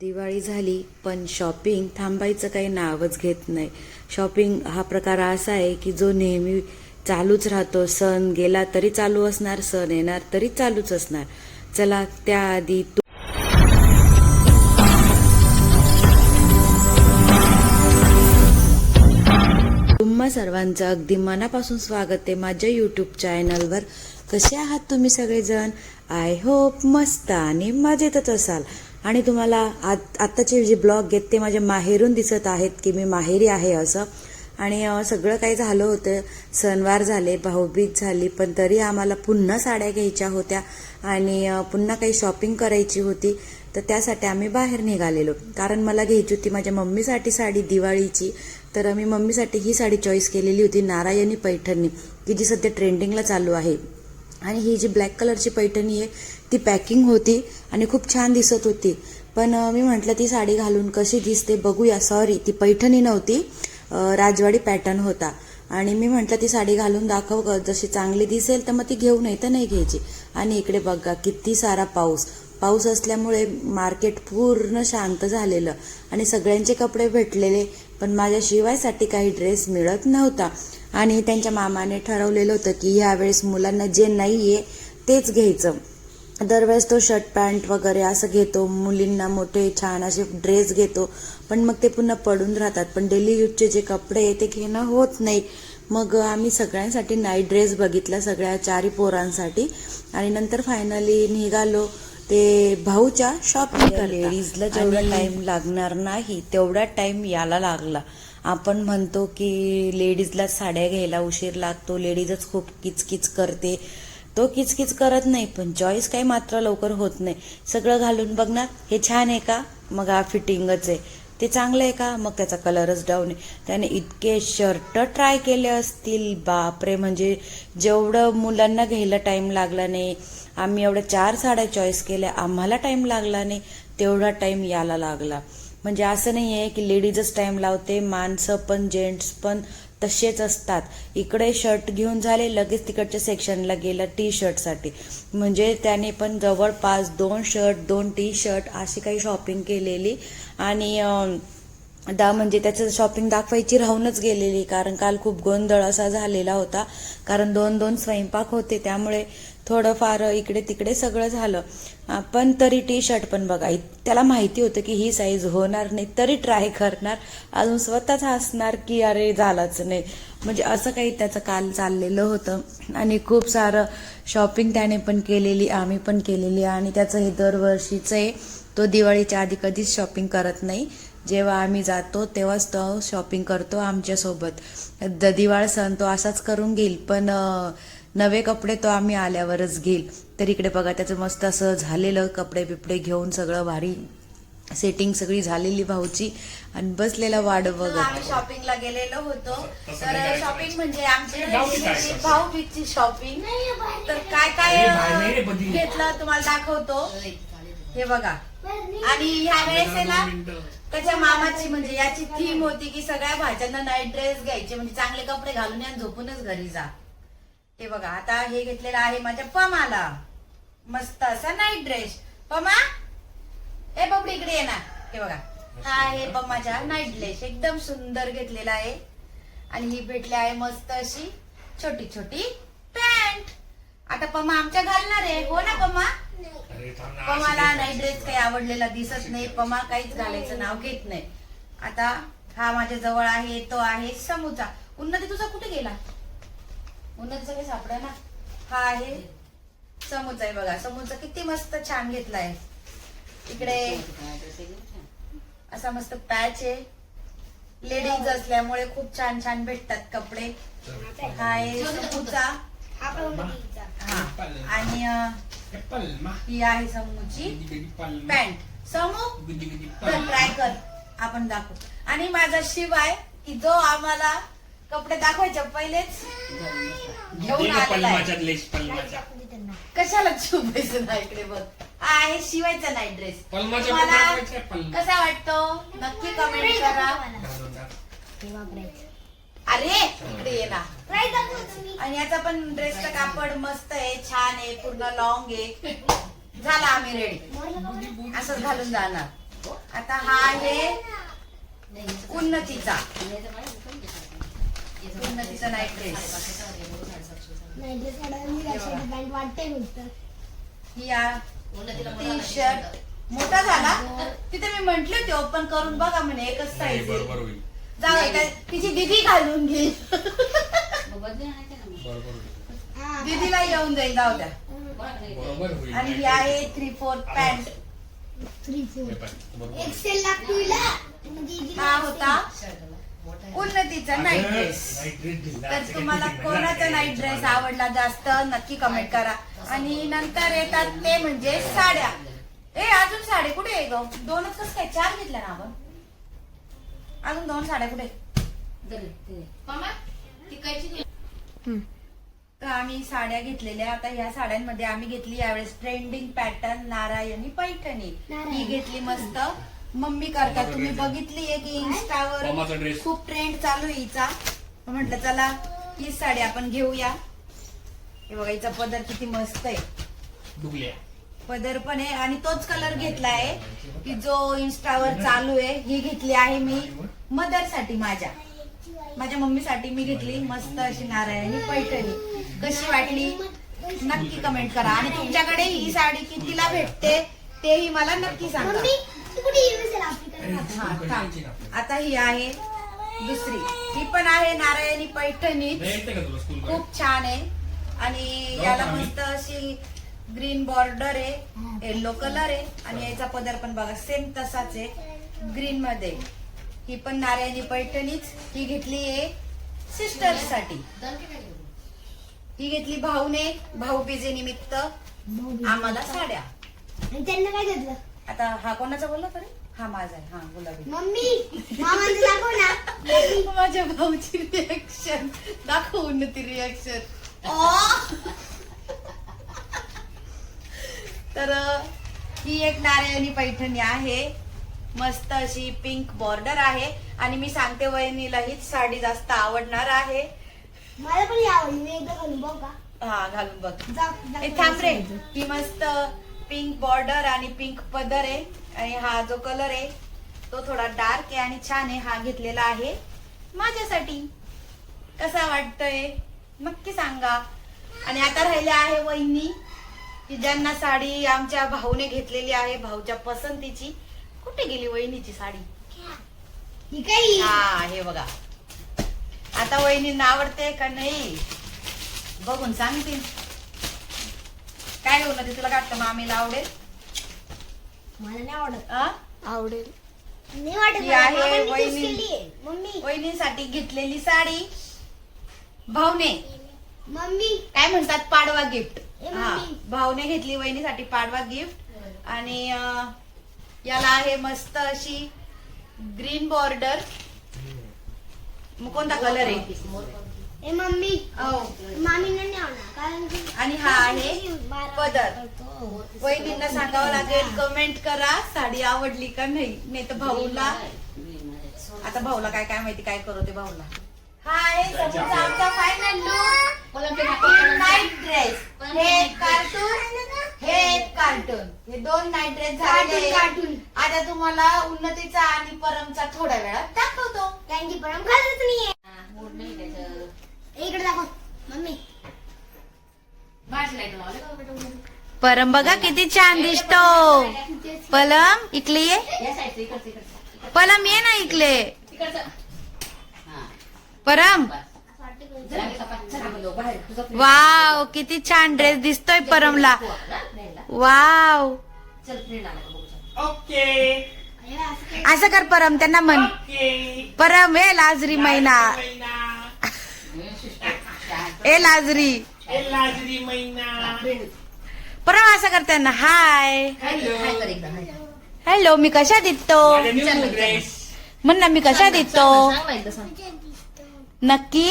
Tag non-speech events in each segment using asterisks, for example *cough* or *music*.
दिवाळी झाली पण शॉपिंग थांबायचं काही नावच घेत नाही. शॉपिंग हा प्रकार असा आहे की जो नेहमी चालूच राहतो. सण गेला तरी चालू असणार सण येणार तरी चालूच असणार. चला त्याआधी तू तुम्हा सर्वांचं अगदी मनापासून स्वागत आहे माझ्या यूट्यूब चॅनलवर कसे आहात तुम्ही सगळेजण? आय होप मस्त आणि मजेतच असाल. आणि तुम्हाला आत आत्ताचे जे ब्लॉग आहेत ते माझ्या माहेरून दिसत आहेत की मी माहेरी आहे असं. आणि सगळं काही झालं होतं. सणवार झाले भाऊबीज झाली पण तरी आम्हाला पुन्हा साड्या घ्यायच्या होत्या आणि पुन्हा काही शॉपिंग करायची होती. तर त्यासाठी आम्ही बाहेर निघालेलो. कारण मला घ्यायची होती माझ्या मम्मीसाठी साडी दिवाळीची. तर मी मम्मीसाठी ही साडी चॉईस केलेली होती नारायणी पैठणी की जी सध्या ट्रेंडिंगला चालू आहे. आणि ही जी ब्लॅक कलरची पैठणी आहे ती पॅकिंग होती आणि खूप छान दिसत होती. पण मी म्हटलं ती साडी घालून कशी दिसते बघूया. सॉरी ती पैठणी नव्हती. राजवाडी पॅटर्न होता. आणि मी म्हटलं ती साडी घालून दाखव ग जशी चांगली दिसेल तर मग ती घेऊ नाही तर नाही घ्यायची. आणि इकडे बघा किती सारा पाऊस. पाऊस असल्यामुळे मार्केट पूर्ण शांत झालेलं आणि सगळ्यांचे कपडे भेटलेले पण माझ्या शिवायसाठी काही ड्रेस मिळत नव्हता. आणि त्यांच्या मामाने ठरवलेलं होतं की ह्यावेळेस मुलांना जे नाही आहे तेच घ्यायचं. दरवेळेस तो शर्ट पॅन्ट वगैरे असं घेतो. मुलींना मोठे छान असे ड्रेस घेतो. पण मग ते पुन्हा पडून राहतात. पण डेली यूजचे जे कपडे आहे ते घेणं होत नाही. मग आम्ही सगळ्यांसाठी नाईट ड्रेस बघितला सगळ्या चारी पोरांसाठी. आणि नंतर फायनली निघालो. ते भाऊच्या शॉपिंग लेडीजला जेवढा टाइम लागणार नाही तेवढा टाइम याला लागला. आपण म्हणतो की लेडीजला साड्या घ्यायला उशीर लागतो. लेडीजच खूप किचकिच करते. तो किचकिच करत नाही पण चॉईस काही मात्र लवकर होत नाही. सगळं घालून बघणार हे छान आहे का? मग हा फिटिंगच आहे. ते चांगलं आहे का? मग त्याचा कलरच डाऊन आहे. त्याने इतके शर्ट ट्राय केले असतील बापरे म्हणजे जेवढं मुलांना घ्यायला टाईम लागला नाही आम्ही एवढ्या चार साड्या चॉईस केल्या आम्हाला टाईम लागला नाही तेवढा टाईम याला लागला. म्हणजे असं नाही आहे की लेडीजच टाईम लावते माणसं पण जेंट्स पण तसेच असतात. इकडे शर्ट घेऊन झाले लगेच तिकडच्या सेक्शनला गेला टी शर्टसाठी म्हणजे त्याने पण जवळपास दोन शर्ट दोन टी शर्ट अशी काही शॉपिंग केलेली. आणि दा म्हणजे त्याचं शॉपिंग दाखवायची राहूनच गेलेली. कारण काल खूप गोंधळ असा झालेला होता. कारण दोन दोन स्वयंपाक होते. त्यामुळे थोडंफार इकडे तिकडे सगळं झालं. पण तरी टी शर्ट पण बघा त्याला माहिती होतं की ही साईज होणार नाही तरी ट्राय करणार. अजून स्वतःच हसणार की अरे झालाच नाही. म्हणजे असं काही त्याचं काल चाललेलं होतं. आणि खूप सारं शॉपिंग त्याने पण केलेली आम्ही पण केलेली. आणि त्याचं हे दरवर्षीचं आहे तो दिवाळीच्या आधी कधीच शॉपिंग करत नाही. जेव्हा आम्ही जातो तेव्हाच तो शॉपिंग करतो आमच्यासोबत. द दिवाळ सण तो असाच करून घेईल. पण नवे कपडे तो आम्ही आल्यावरच घेईल. तर इकडे बघा त्याचं मस्त असं झालेलं कपडे बिपडे घेऊन सगळं भारी सेटिंग सगळी झालेली भाऊची. आणि बसलेला वाट बघत आम्ही शॉपिंगला गेलेलो होतो. तर शॉपिंग म्हणजे आमची भाऊबीजची शॉपिंग तर काय काय घेतलं तुम्हाला दाखवतो. हे बघा. आणि ह्या वेळेस ना त्याच्या मामाची म्हणजे याची थीम होती की सगळ्या भाज्यांना नाईट ड्रेस घ्यायचे. म्हणजे चांगले कपडे घालून या आणि झोपूनच घरी जा. हे बघा आता हे घेतलेलं आहे माझ्या पमाला. मस्त असा नाईट ड्रेस पमा ए बबडी इकडे ये ना. हे बघा हा आहे पम्माच्या नाईट ड्रेस एकदम सुंदर घेतलेला आहे. आणि ही भेटली आहे मस्त अशी छोटी छोटी पॅन्ट आता पमा आमच्या घालणार आहे. हो ना पमा? पमाला नाईट ड्रेस काही आवडलेला दिसत नाही. पमा काहीच घालायचं नाव घेत नाही. आता हा माझ्या जवळ आहे तो आहे समूचा उन्नती तुझा कुठे गेला? उन्नतीचा काही सापडा ना हा आहे समूचा आहे बघा समूचा किती मस्त छान घेतलाय इकडे असा मस्त पॅच आहे लेडीज असल्यामुळे खूप छान छान भेटतात कपडे हा आहे समूचा हा आणि ही आहे समूची पॅन्ट समू ट्राय कर आपण दाखवू आणि माझा शिव आहे की जो आम्हाला कपडे दाखवायच्या पहिलेच. घेऊन आलेला आहे. कशाला शिवायचं ना इकडे बघ. हा आहे शिवायचा नाही ड्रेस पलमाच्या मला पलमा. कसा वाटतो? नक्की कमेंट करा. अरे इकडे ये ना. आणि याचा पण ड्रेसचं कापड मस्त आहे छान आहे पूर्ण लॉंग आहे. झाला आम्ही रेडी असंच घालून जाणार. आता हा आहे उन्नतीचा. उन्नतीचा नाईट ड्रेस ही टी शर्ट मोठा झाला तिथे मी म्हंटले होते ओपन करून बघा म्हणे एकच साईज बरोबर. होईल जाऊ दे, तिची दिदी घालून घेईल बरोबर होईल दिदीला येऊन जाईल जाऊ द्या बरोबर होईल आणि ही आहे थ्री फोर्थ पॅन्ट हे पाय, बरोबर. हा होता उन्नतीचा नाईट ड्रेस. तर तुम्हाला कोणाचा. नाईट ड्रेस आवडला जास्त नक्की कमेंट करा. आणि नंतर येतात ते म्हणजे साड्या. ए अजून साडे कुठे आहे ग? दोनच कस काय? चार घेतल्या ना आपण? अजून दोन साड्या कुठे तर आम्ही साड्या घेतलेल्या. आता ह्या साड्यांमध्ये आम्ही घेतली यावेळेस ट्रेंडिंग पॅटर्न नारायणी पैठणी. ही घेतली मस्त. मम्मी करतात. तुम्ही बघितलीये की मामाचा इंस्टावर dress. खूप ट्रेंड चालू आहे हिचा. म्हटलं चला ही साडी आपण घेऊया. हे बघा हिचा पदर किती मस्त आहे. पदर पण आहे आणि तोच कलर घेतलाय की जो इंस्टावर चालू आहे ही घेतली आहे मी मदरसाठी माझ्या. माझ्या मम्मीसाठी मी घेतली. मस्त अशी नारायणी पैठणी. कशी वाटली? नक्की कमेंट करा. आणि तुमच्याकडे ही साडी कितीला भेटते तेही मला नक्की सांगा. हा, थांब. आता ही आहे दुसरी. ही पण आहे नारायणी पैठणी खूप छान आहे. आणि याला मस्त अशी ग्रीन बॉर्डर आहे. येल्लो कलर आहे. आणि याचा पदर पण बघा सेम तसाच आहे. ग्रीन मध्ये. ही पण नारायणी पैठणीच. ही घेतली आहे सिस्टरसाठी ही घेतली भाऊने. भाऊबीजे निमित्त. आम्हाला साड्या. त्यांना काय घेतलं? आता हा कोणाचा बोलला तरी? हा माझा आहे. हा गुलाबी मम्मी मामांचं दाखव ना. *laughs* माझ्या भाऊची रिएक्शन दाखवून ती रिएक्शन तर ही एक नारायणी पैठणी आहे. मस्त अशी पिंक बॉर्डर आहे. आणि मी सांगते वहिनीला हीच साडी जास्त आवडणार आहे. मला पण यावं. मी एकदा घालून बघ का? हा घालून बघ. जा- जा- थांब रे. ही मस्त पिंक बॉर्डर आणि पिंक पदर आहे. आणि हा जो कलर आहे तो थोडा डार्क आहे आणि छान आहे हा घेतलेला आहे. माझ्यासाठी. कसा वाटतोय? नक्की सांगा. आणि आता राहिले आहे वहिनी की ज्यांना साडी आमच्या भाऊने घेतलेली आहे भाऊच्या पसंतीची. कुठे गेली वहिनीची साडी? ही हा बघा. आता वहिनींना आवडते का नाही? बघून सांगतील काय होणार तुला वाटतं मामीला आवडेल मला नाही आवडत. आ? आवडेल. नाही वाटत ही मला. आहे मामांनी वहिनी. केलीये. मम्मी. वहिनीसाठी घेतलेली साडी. भाऊने. मम्मी. काय म्हणतात? पाडवा गिफ्ट ए, हा. मम्मी. भाऊने घेतली वहिनीसाठी पाडवा गिफ्ट आणि अं, याला आहे मस्त अशी ग्रीन बॉर्डर मग कोणता कलर आहे? ए मम्मी. हो. मामींना नाही आवडणार कारण की आणि हा आहे बारा- पदर वहिनींना सांगावं लागेल कमेंट करा साडी आवडली का नाही? नाही तर भाऊला. आता भाऊला काय काय माहिती काय करू ते भाऊला. हा आहे समोरचा आमचा फायनल लुक नाईट ड्रेस हे एक कार्टून हे एक कार्टून हे दोन नाईट ड्रेस झाले. Cartoon, cartoon. आता तुम्हाला उन्नतीचा आणि परमचा थोड्या वेळात दाखवतो. कारण की परम घालत नाहीये इकडे दाखव मम्मी परम बघा किती छान दिसतो. पलम इकले ये. पलम ये ना इकले परम. वाव किती छान ड्रेस दिसतोय परमला. वाव. ओके. असं कर परम त्यांना म्हण. परम ए लाजरी मैना. ए लाजरी. ए लाजरी मैना. परम असं कर त्यांना हाय हॅलो हॅलो मी कशा दिसतो. म्हण ना मी कशा दिसतो? नक्की?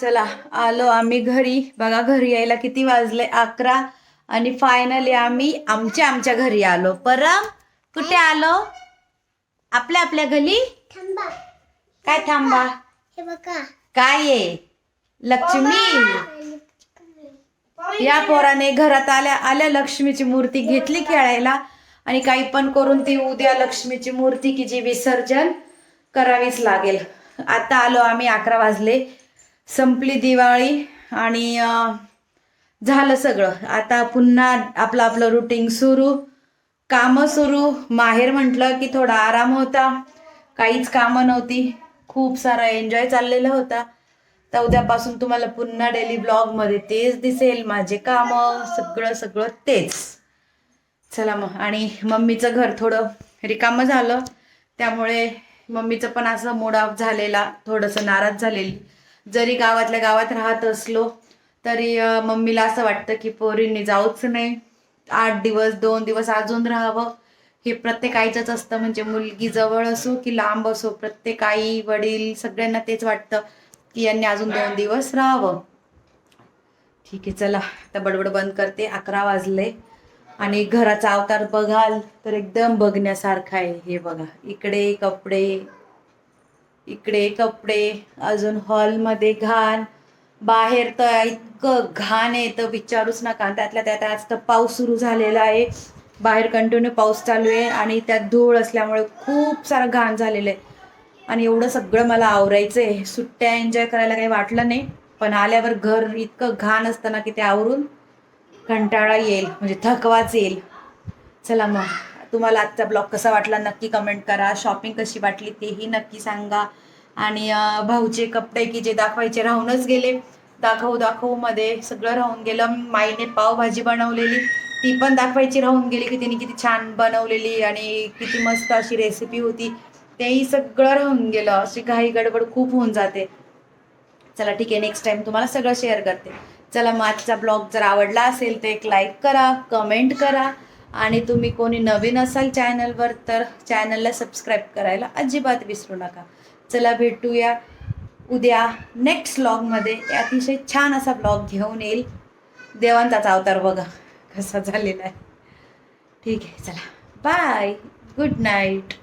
चला आलो आम्ही घरी. बघा घरी यायला किती वाजले? अकरा. आणि फायनली आम्ही आमच्या आमच्या घरी आलो. परम कुठे आलो? आपल्या आपल्या घरी थांबा. काय थांबा? हे बघा. काय आहे? लक्ष्मी. या पोराने घरात आल्या आल्या लक्ष्मीची मूर्ती घेतली खेळायला आणि काही पण करून ती उद्या लक्ष्मीची मूर्ती की जी विसर्जन करावीच लागेल. आता आलो आम्ही अकरा वाजले. संपली दिवाळी आणि झालं सगळं. आता पुन्हा आपलं आपलं रुटीन सुरू. कामं सुरू. माहेर म्हटलं की थोडा आराम होता. काहीच कामं नव्हती. खूप सारा एन्जॉय चाललेला होता. तर उद्यापासून तुम्हाला पुन्हा डेली ब्लॉगमध्ये तेच दिसेल माझे कामं सगळं सगळं तेच. चला मग. आणि मम्मीचं घर थोडं रिकामं झालं. त्यामुळे मम्मीचं पण असं मूड ऑफ झालेला थोडंसं नाराज झालेली. जरी गावातल्या गावात राहत असलो तरी मम्मीला असं वाटतं की पोरींनी जाऊच नाही. आठ दिवस दोन दिवस अजून राहावं. हे प्रत्येक आईचंच असतं. म्हणजे मुलगी जवळ असो की लांब असो प्रत्येक आई वडील सगळ्यांना तेच वाटतं. की यांनी अजून दोन दिवस राहावं. ठीक आहे चला. आता बडबड बंद करते. अकरा वाजले. आणि घराचा अवतार बघाल तर एकदम बघण्यासारखा आहे हे बघा. इकडे कपडे इकडे कपडे अजून हॉलमध्ये घाण. बाहेर तर इतकं घाण आहे तर विचारूच नका. त्यातल्या त्यात आज तर पाऊस सुरू झालेला आहे. बाहेर कंटिन्यू पाऊस चालू आहे आणि त्यात धूळ असल्यामुळे खूप सारं घाण झालेलं आहे. आणि एवढं सगळं मला आवरायचं आहे सुट्ट्या एन्जॉय करायला काही वाटलं नाही. पण आल्यावर घर इतकं घाण असतं ना की ते आवरून कंटाळा येईल म्हणजे थकवाच येईल. चला मग. तुम्हाला आजचा ब्लॉग कसा वाटला नक्की कमेंट करा. शॉपिंग कशी वाटली तेही नक्की सांगा. आणि भाऊचे कपडे की जे दाखवायचे राहूनच गेले. दाखवू दाखवू मध्ये सगळं राहून गेलं. माईने पावभाजी बनवलेली. ती पण दाखवायची राहून गेली की तिने किती छान बनवलेली आणि किती मस्त अशी रेसिपी होती. तेही सगळं राहून गेलं. अशी घाई गडबड खूप होऊन जाते. चला ठीक आहे नेक्स्ट टाइम तुम्हाला सगळं शेअर करते. चला मग आजचा ब्लॉग जर आवडला असेल तर एक लाईक करा कमेंट करा. आणि तुम्ही कोणी नवीन असाल चॅनलवर तर चॅनलला सबस्क्राईब करायला अजिबात विसरू नका. चला भेटूया उद्या नेक्स्ट ब्लॉगमध्ये अतिशय छान असा ब्लॉग घेऊन येईल. देवांचाच अवतार बघा कसा झालेला आहे. ठीक आहे चला. Bye good night